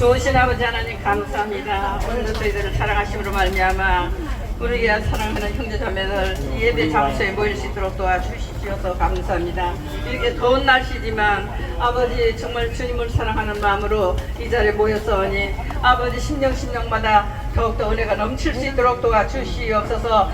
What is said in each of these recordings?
좋으신 아버지 하나님 감사합니다. 오늘도 저희들을 사랑하심으로 말미암아 우리 귀한 사랑하는 형제자매들 예배 장소에 모일 수 있도록 도와주시옵소서 감사합니다. 이렇게 더운 날씨지만 아버지 정말 주님을 사랑하는 마음으로 이 자리에 모였사오니 아버지 심령 심령마다 더욱더 은혜가 넘칠 수 있도록 도와주시옵소서.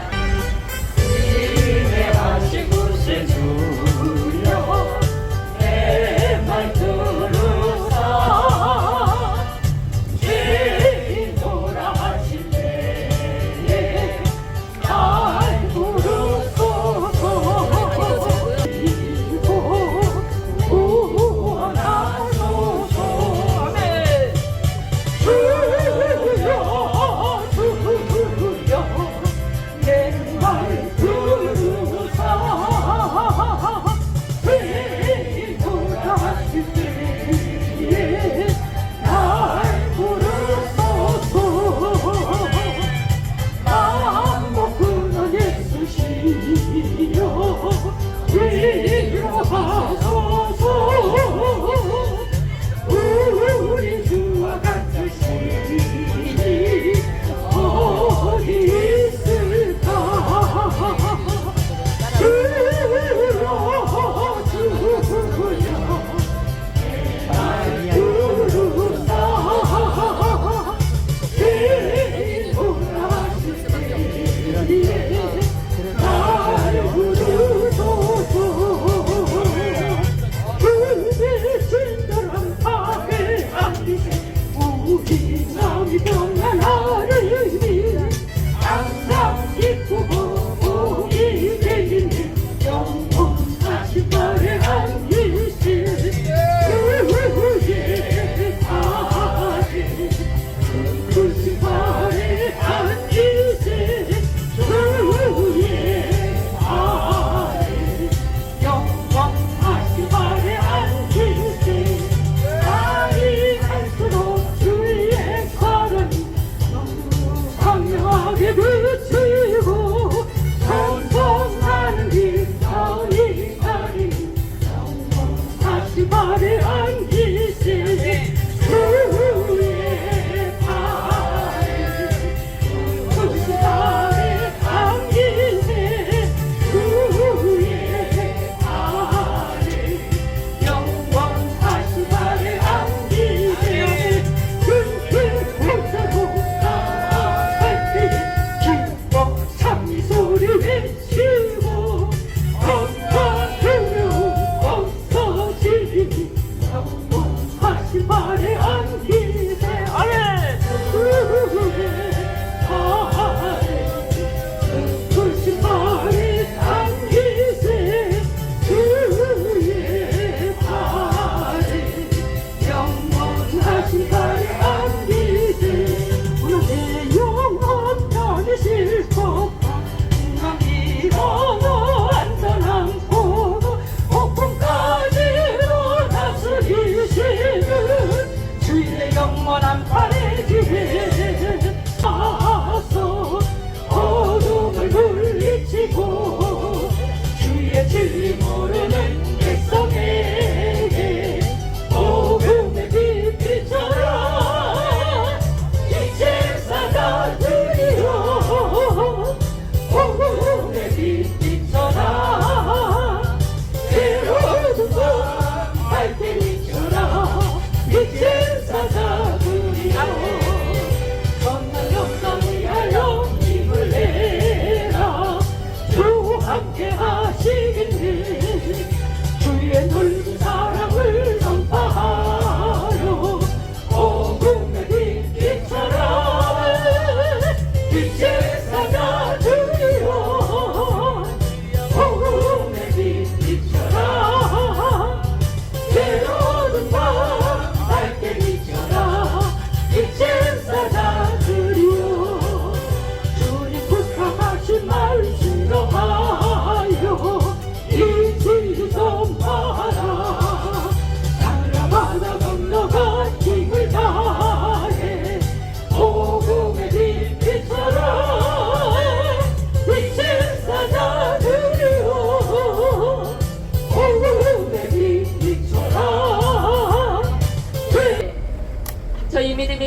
one.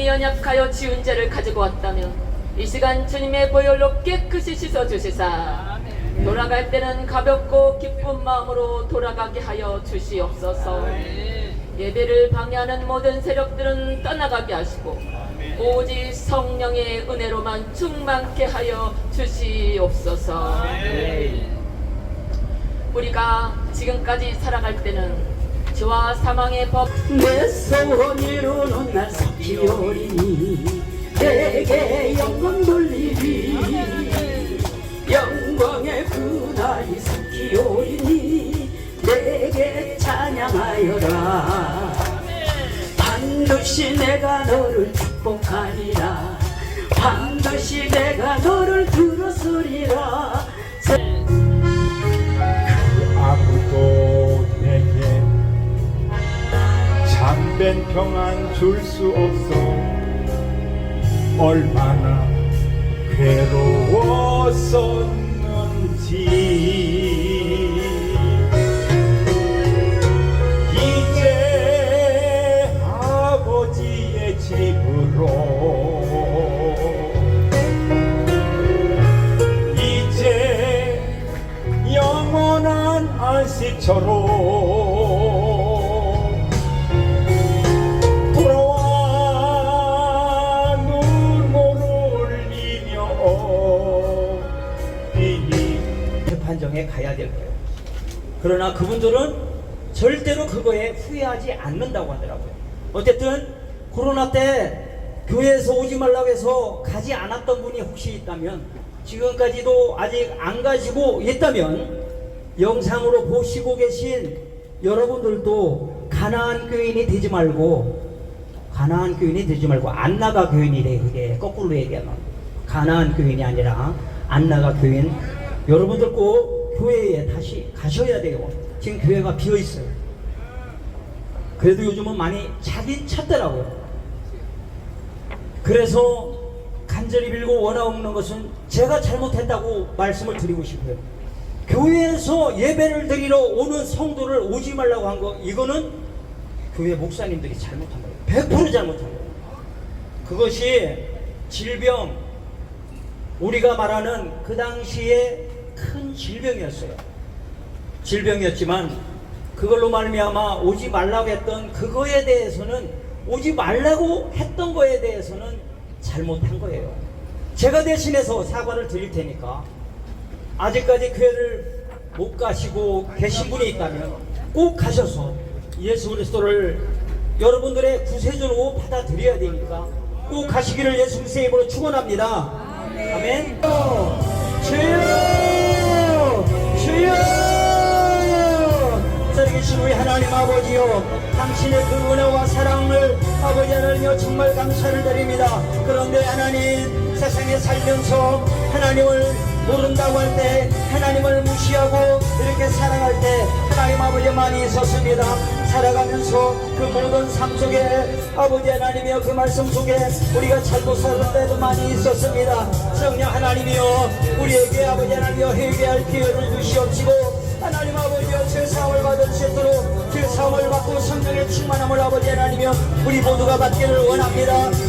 연약하여 지은 죄를 가지고 왔다면 이 시간 주님의 보혈로 깨끗이 씻어 주시사. 돌아갈 때는 가볍고 기쁜 마음으로 돌아가게 하여 주시옵소서. 예배를 방해하는 모든 세력들은 떠나가게 하시고 오직 성령의 은혜로만 충만케 하여 주시옵소서. 우리가 지금까지 살아갈 때는 죄와 사망의 법 내 소원 이루는 날 사피오리니 내게 영광 돌리리. 영광의 그날이 사피오리니 내게 찬양하여라. 반드시 내가 너를 축복하리라. 반드시 내가 너를 들었으리라 참된 평안 줄 수 없어. 얼마나 괴로웠었는지. 이제 아버지의 집으로. 이제 영원한 안식처로 재판정에 가야 될 거예요. 그러나 그분들은 절대로 그거에 후회하지 않는다고 하더라고요. 어쨌든 코로나 때 교회에서 오지 말라고 해서 가지 않았던 분이 혹시 있다면 지금까지도 아직 안 가시고 있다면 영상으로 보시고 계신 여러분들도 가나안 교인이 되지 말고 가나안 교인이 되지 말고 안나가 교인이래 그게 거꾸로 얘기하면 가나안 교인이 아니라 안나가 교인 여러분들 꼭 교회에 다시 가셔야 돼요 지금 교회가 비어 있어요 그래도 요즘은 많이 자긴 찾더라고요 그래서 간절히 빌고 원하옵는 것은 제가 잘못했다고 말씀을 드리고 싶어요 교회에서 예배를 드리러 오는 성도를 오지 말라고 한 거 이거는 교회 목사님들이 잘못한 거예요. 100% 잘못한 거예요. 그것이 질병, 우리가 말하는 그 당시에 큰 질병이었어요. 질병이었지만 그걸로 말미암아 오지 말라고 했던 그거에 대해서는 오지 말라고 했던 거에 대해서는 잘못한 거예요. 제가 대신해서 사과를 드릴 테니까 아직까지 교회를 못 가시고 계신 분이 있다면 꼭 가셔서 예수 그리스도를 여러분들의 구세주로 받아들여야 되니까 꼭 가시기를 예수 그리스도의 이름으로 축원합니다. 아멘. 주여, 살아계신 우리 하나님 아버지요, 당신의 그 은혜와 사랑을 아버지 하나님여 정말 감사를 드립니다. 그런데 하나님 세상에 살면서 하나님을 모른다고 할 때, 하나님을 무시하고 이렇게 살아갈 때 하나님 아버지 많이 있었습니다. 살아가면서 그 모든 삶 속에 아버지 하나님이여 그 말씀 속에 우리가 잘못 살 때도 많이 있었습니다. 성령 하나님이여 우리에게 아버지 하나님이여 회개할 기회를 주시옵시고 하나님 사함을 받을 수 있도록 죄사함을 받고 성령의 충만함을 아버지 하나님이여 우리 모두가 받기를 원합니다.